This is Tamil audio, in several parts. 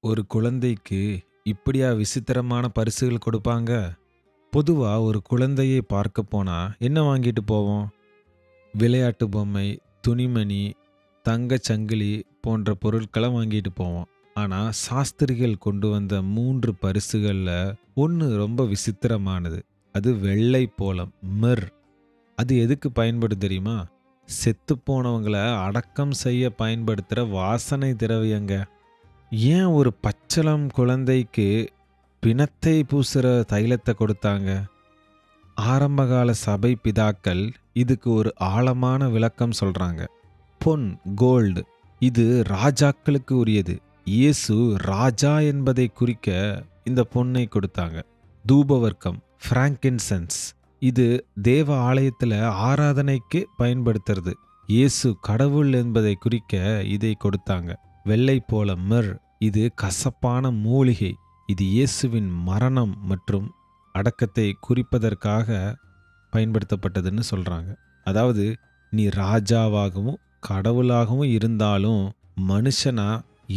ஒரு குழந்தைக்கு இப்படியா விசித்திரமான பரிசுகள் கொடுப்பாங்க? பொதுவா ஒரு குழந்தையை பார்க்க போனா என்ன வாங்கிட்டு போவோம்? விளையாட்டு பொம்மை, துணிமணி, தங்கச் சங்கிலி போன்ற பொருட்களை வாங்கிட்டு போவோம். ஆனால் சாஸ்திரிகள் கொண்டு வந்த மூன்று பரிசுகளில் ஒன்று ரொம்ப விசித்திரமானது. அது வெள்ளை போலம் மிர். அது எதுக்கு பயன்படும் தெரியுமா? செத்து போனவங்களை அடக்கம் செய்ய பயன்படுத்துகிற வாசனை திரவியங்க. ஏன் ஒரு பச்சளம் குழந்தைக்கு பிணத்தை பூசுகிற தைலத்தை கொடுத்தாங்க? ஆரம்பகால சபை பிதாக்கள் இதுக்கு ஒரு ஆழமான விளக்கம் சொல்கிறாங்க பொன் கோல்டு இது ராஜாக்களுக்கு உரியது. இயேசு ராஜா என்பதை குறிக்க இந்த பொன்னை கொடுத்தாங்க. தூபவர்க்கம் ஃப்ராங்கின்சன்ஸ் இது தேவ ஆலயத்தில் ஆராதனைக்கு பயன்படுத்துறது. இயேசு கடவுள் என்பதை குறிக்க இதை கொடுத்தாங்க. வெள்ளை போல மிர் இது கசப்பான மூலிகை. இது இயேசுவின் மரணம் மற்றும் அடக்கத்தை குறிப்பதற்காக பயன்படுத்தப்பட்டதுன்னு சொல்கிறாங்க அதாவது நீ ராஜாவாகவும் கடவுளாகவும் இருந்தாலும் மனுஷனா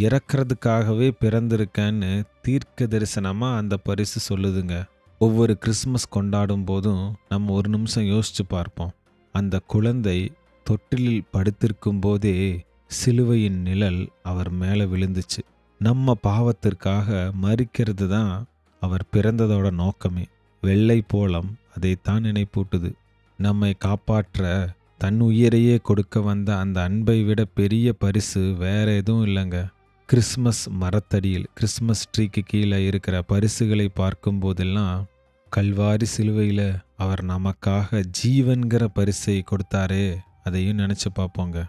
இறக்கிறதுக்காகவே பிறந்திருக்கன்னு தீர்க்க தரிசனமாக அந்த பரிசு சொல்லுதுங்க. ஒவ்வொரு கிறிஸ்மஸ் கொண்டாடும் போதும் நம்ம ஒரு நிமிஷம் யோசிச்சு பார்ப்போம். அந்த குழந்தை தொட்டிலில் படுத்திருக்கும் போதே சிலுவையின் நிழல் அவர் மேலே விழுந்துச்சு. நம்ம பாவத்திற்காக மறிக்கிறது தான் அவர் பிறந்ததோட நோக்கமே. வெள்ளை போளம் அதைத்தான் நினைப்பூட்டுது. நம்மை காப்பாற்ற தன் உயிரையே கொடுக்க வந்த அந்த அன்பை விட பெரிய பரிசு வேற எதுவும் இல்லைங்க. கிறிஸ்மஸ் மரத்தடியில் கிறிஸ்மஸ் ட்ரீக்கு கீழே இருக்கிற பரிசுகளை பார்க்கும் போதெல்லாம் கல்வாரி சிலுவையில் அவர் நமக்காக ஜீவன்கிற பரிசை கொடுத்தாரே அதையும் நினச்சி பார்ப்போங்க.